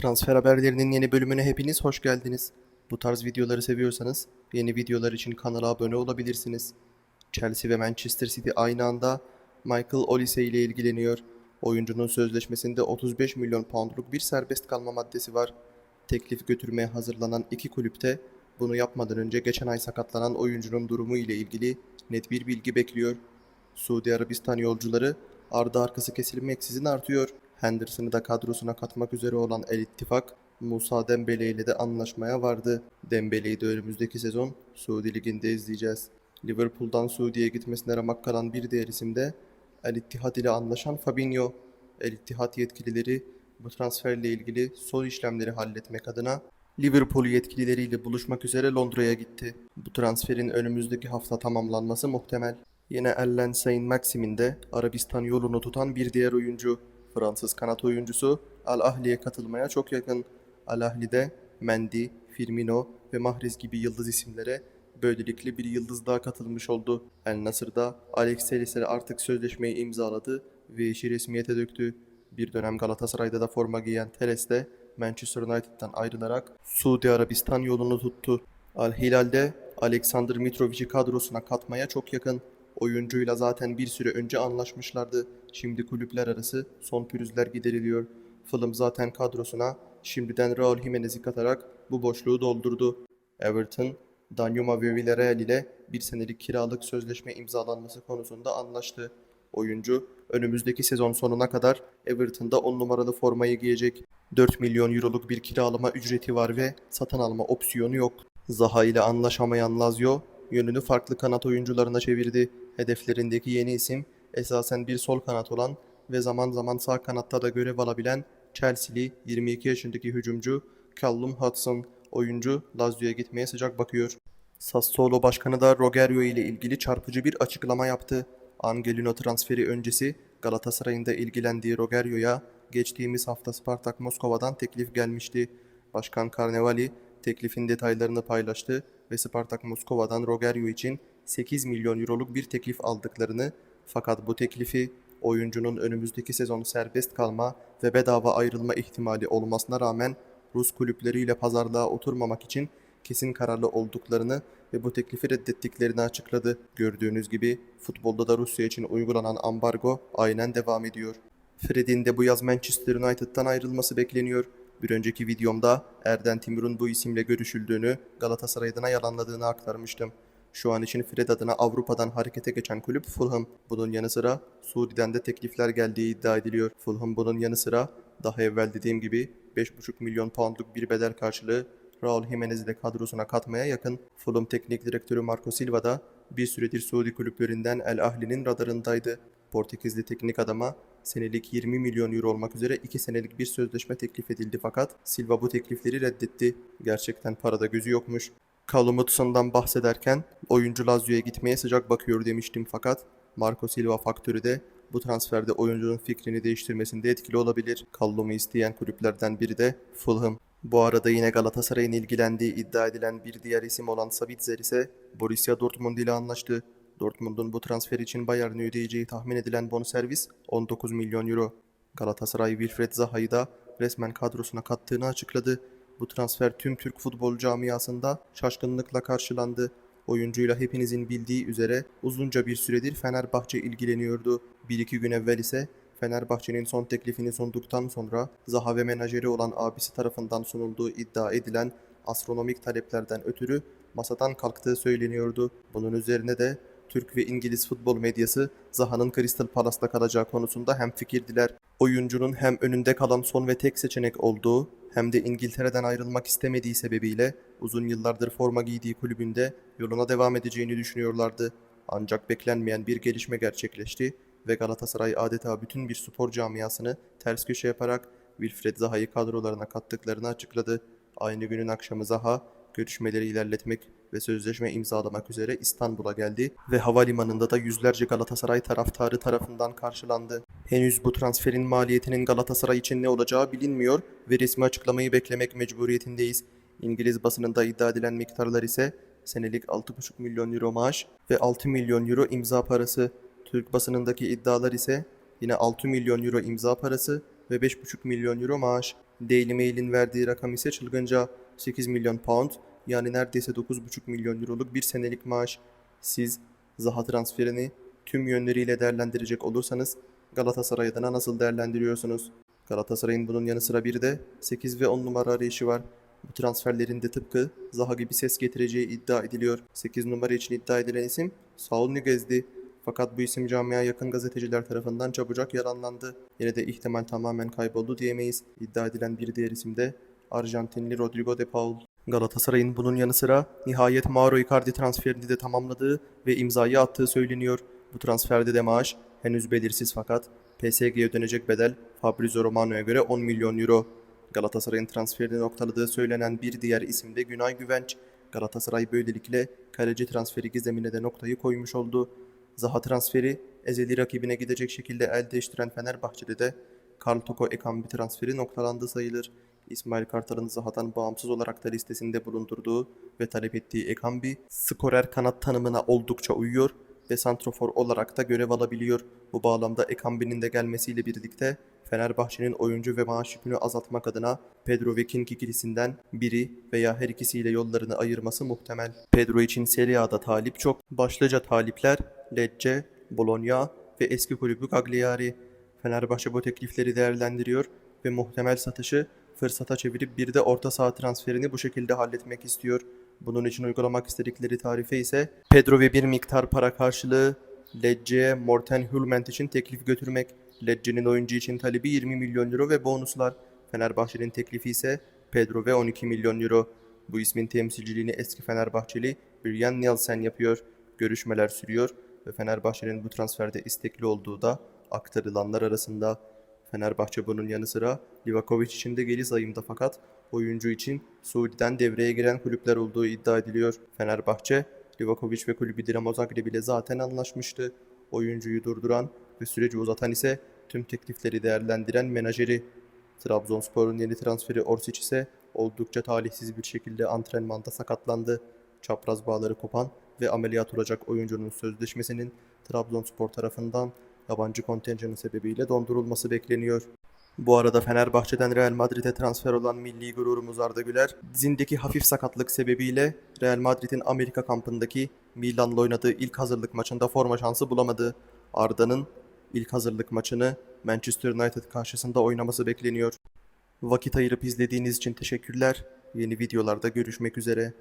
Transfer haberlerinin yeni bölümüne hepiniz hoş geldiniz. Bu tarz videoları seviyorsanız yeni videolar için kanala abone olabilirsiniz. Chelsea ve Manchester City aynı anda Michael Olise ile ilgileniyor. Oyuncunun sözleşmesinde 35 milyon poundluk bir serbest kalma maddesi var. Teklif götürmeye hazırlanan iki kulüpte bunu yapmadan önce geçen ay sakatlanan oyuncunun durumu ile ilgili net bir bilgi bekliyor. Suudi Arabistan yolcuları ardı arkası kesilmeksizin artıyor. Henderson'ı da kadrosuna katmak üzere olan El İttifak, Musa Dembele ile de anlaşmaya vardı. Dembele'yi de önümüzdeki sezon Suudi Ligi'nde izleyeceğiz. Liverpool'dan Suudi'ye gitmesine ramak kalan bir diğer isim de El İttihad ile anlaşan Fabinho. El İttihad yetkilileri bu transferle ilgili son işlemleri halletmek adına Liverpool yetkilileriyle buluşmak üzere Londra'ya gitti. Bu transferin önümüzdeki hafta tamamlanması muhtemel. Yine Ellen Saint Maximin de Arabistan yolunu tutan bir diğer oyuncu. Fransız kanat oyuncusu Al Ahli'ye katılmaya çok yakın. Al Ahli'de Mendy, Firmino ve Mahrez gibi yıldız isimlere böylelikle bir yıldız daha katılmış oldu. El Nasır'da Alex Telles artık sözleşmeyi imzaladı ve işi resmiyete döktü. Bir dönem Galatasaray'da da forma giyen Telles de Manchester United'dan ayrılarak Suudi Arabistan yolunu tuttu. Al Hilal'de Alexander Mitrovic'i kadrosuna katmaya çok yakın. Oyuncuyla zaten bir süre önce anlaşmışlardı. Şimdi kulüpler arası son pürüzler gideriliyor. Fulham zaten kadrosuna şimdiden Raul Jimenez'i katarak bu boşluğu doldurdu. Everton, Danjuma ve Villarreal ile bir senelik kiralık sözleşme imzalanması konusunda anlaştı. Oyuncu önümüzdeki sezon sonuna kadar Everton'da 10 numaralı formayı giyecek. 4 milyon euroluk bir kiralama ücreti var ve satın alma opsiyonu yok. Zaha ile anlaşamayan Lazio yönünü farklı kanat oyuncularına çevirdi. Hedeflerindeki yeni isim esasen bir sol kanat olan ve zaman zaman sağ kanatta da görev alabilen Chelsea'li 22 yaşındaki hücumcu Callum Hudson oyuncu Lazio'ya gitmeye sıcak bakıyor. Sassuolo başkanı da Rogerio ile ilgili çarpıcı bir açıklama yaptı. Angelino transferi öncesi Galatasaray'ın da ilgilendiği Rogerio'ya geçtiğimiz hafta Spartak Moskova'dan teklif gelmişti. Başkan Carnevali teklifin detaylarını paylaştı ve Spartak Moskova'dan Rogerio için 8 milyon euroluk bir teklif aldıklarını fakat bu teklifi oyuncunun önümüzdeki sezon serbest kalma ve bedava ayrılma ihtimali olmasına rağmen Rus kulüpleriyle pazarlığa oturmamak için kesin kararlı olduklarını ve bu teklifi reddettiklerini açıkladı. Gördüğünüz gibi futbolda da Rusya için uygulanan ambargo aynen devam ediyor. Fred'in de bu yaz Manchester United'dan ayrılması bekleniyor. Bir önceki videomda Erden Timur'un bu isimle görüşüldüğünü, Galatasaray'dan yalanladığını aktarmıştım. Şu an için Fred adına Avrupa'dan harekete geçen kulüp Fulham. Bunun yanı sıra Suudi'den de teklifler geldiği iddia ediliyor. Fulham bunun yanı sıra daha evvel dediğim gibi 5,5 milyon poundluk bir bedel karşılığı Raul Jimenez'i de kadrosuna katmaya yakın. Fulham Teknik Direktörü Marco Silva da bir süredir Suudi kulüplerinden El Ahli'nin radarındaydı. Portekizli teknik adama senelik 20 milyon euro olmak üzere 2 senelik bir sözleşme teklif edildi fakat Silva bu teklifleri reddetti. Gerçekten parada gözü yokmuş. Callum Hudson'dan bahsederken oyuncu Lazio'ya gitmeye sıcak bakıyor demiştim fakat Marco Silva faktörü de bu transferde oyuncunun fikrini değiştirmesinde etkili olabilir. Callum'u isteyen kulüplerden biri de Fulham. Bu arada yine Galatasaray'ın ilgilendiği iddia edilen bir diğer isim olan Sabitzer ise Borussia Dortmund ile anlaştı. Dortmund'un bu transfer için Bayern'e ödeyeceği tahmin edilen bonservis 19 milyon euro. Galatasaray Wilfred Zaha'yı da resmen kadrosuna kattığını açıkladı. Bu transfer tüm Türk futbol camiasında şaşkınlıkla karşılandı. Oyuncuyla hepinizin bildiği üzere uzunca bir süredir Fenerbahçe ilgileniyordu. Bir iki gün evvel ise Fenerbahçe'nin son teklifini sunduktan sonra Zaha ve menajeri olan abisi tarafından sunulduğu iddia edilen astronomik taleplerden ötürü masadan kalktığı söyleniyordu. Bunun üzerine de Türk ve İngiliz futbol medyası Zaha'nın Crystal Palace'da kalacağı konusunda hemfikirdiler. Oyuncunun hem önünde kalan son ve tek seçenek olduğu hem de İngiltere'den ayrılmak istemediği sebebiyle uzun yıllardır forma giydiği kulübünde yoluna devam edeceğini düşünüyorlardı. Ancak beklenmeyen bir gelişme gerçekleşti ve Galatasaray adeta bütün bir spor camiasını ters köşe yaparak Wilfred Zaha'yı kadrolarına kattıklarını açıkladı. Aynı günün akşamı Zaha görüşmeleri ilerletmek ve sözleşme imzalamak üzere İstanbul'a geldi ve havalimanında da yüzlerce Galatasaray taraftarı tarafından karşılandı. Henüz bu transferin maliyetinin Galatasaray için ne olacağı bilinmiyor ve resmi açıklamayı beklemek mecburiyetindeyiz. İngiliz basınında iddia edilen miktarlar ise senelik 6,5 milyon euro maaş ve 6 milyon euro imza parası. Türk basınındaki iddialar ise yine 6 milyon euro imza parası ve 5,5 milyon euro maaş. Daily Mail'in verdiği rakam ise çılgınca 8 milyon pound yani neredeyse 9,5 milyon euroluk bir senelik maaş. Siz Zaha transferini tüm yönleriyle değerlendirecek olursanız Galatasaray adına nasıl değerlendiriyorsunuz? Galatasaray'ın bunun yanı sıra bir de 8 ve 10 numara arayışı var. Bu transferlerin de tıpkı Zaha gibi ses getireceği iddia ediliyor. 8 numara için iddia edilen isim Saul Niguez'di. Fakat bu isim camiaya yakın gazeteciler tarafından çabucak yalanlandı. Yine de ihtimal tamamen kayboldu diyemeyiz. İddia edilen bir diğer isim de Arjantinli Rodrigo de Paul. Galatasaray'ın bunun yanı sıra nihayet Mauro Icardi transferini de tamamladığı ve imzayı attığı söyleniyor. Bu transferde de maaş henüz belirsiz fakat PSG'ye ödenecek bedel Fabrizio Romano'ya göre 10 milyon euro. Galatasaray'ın transferini noktaladığı söylenen bir diğer isim de Günay Güvenç. Galatasaray böylelikle kaleci transferi gizemine de noktayı koymuş oldu. Zaha transferi ezeli rakibine gidecek şekilde el değiştiren Fenerbahçe'de de Karl Toko Ekambi transferi noktalandı sayılır. İsmail Kartal'ın Zaha'dan bağımsız olarak da listesinde bulundurduğu ve talep ettiği Ekambi, skorer kanat tanımına oldukça uyuyor ve santrofor olarak da görev alabiliyor. Bu bağlamda Ekambi'nin de gelmesiyle birlikte Fenerbahçe'nin oyuncu ve maaş yükünü azaltmak adına Pedro ve King ikilisinden biri veya her ikisiyle yollarını ayırması muhtemel. Pedro için Serie A'da talip çok. Başlıca talipler Lecce, Bologna ve eski kulübü Cagliari. Fenerbahçe bu teklifleri değerlendiriyor ve muhtemel satışı fırsata çevirip bir de orta saha transferini bu şekilde halletmek istiyor. Bunun için uygulamak istedikleri tarife ise Pedro ve bir miktar para karşılığı Lecce'ye Morten Hulment için teklif götürmek. Lecce'nin oyuncu için talebi 20 milyon euro ve bonuslar. Fenerbahçe'nin teklifi ise Pedro ve 12 milyon euro. Bu ismin temsilciliğini eski Fenerbahçeli Brian Nielsen yapıyor. Görüşmeler sürüyor ve Fenerbahçe'nin bu transferde istekli olduğu da aktarılanlar arasında. Fenerbahçe bunun yanı sıra Livakovic için de geri sayımda fakat oyuncu için Suudi'den devreye giren kulüpler olduğu iddia ediliyor. Fenerbahçe, Livakovic ve kulübü Dinamo Zagreb ile zaten anlaşmıştı. Oyuncuyu durduran ve süreci uzatan ise tüm teklifleri değerlendiren menajeri. Trabzonspor'un yeni transferi Orsic ise oldukça talihsiz bir şekilde antrenmanda sakatlandı. Çapraz bağları kopan ve ameliyat olacak oyuncunun sözleşmesinin Trabzonspor tarafından yabancı kontenjanı sebebiyle dondurulması bekleniyor. Bu arada Fenerbahçe'den Real Madrid'e transfer olan milli gururumuz Arda Güler, dizindeki hafif sakatlık sebebiyle Real Madrid'in Amerika kampındaki Milan'la oynadığı ilk hazırlık maçında forma şansı bulamadı. Arda'nın ilk hazırlık maçını Manchester United karşısında oynaması bekleniyor. Vakit ayırıp izlediğiniz için teşekkürler. Yeni videolarda görüşmek üzere.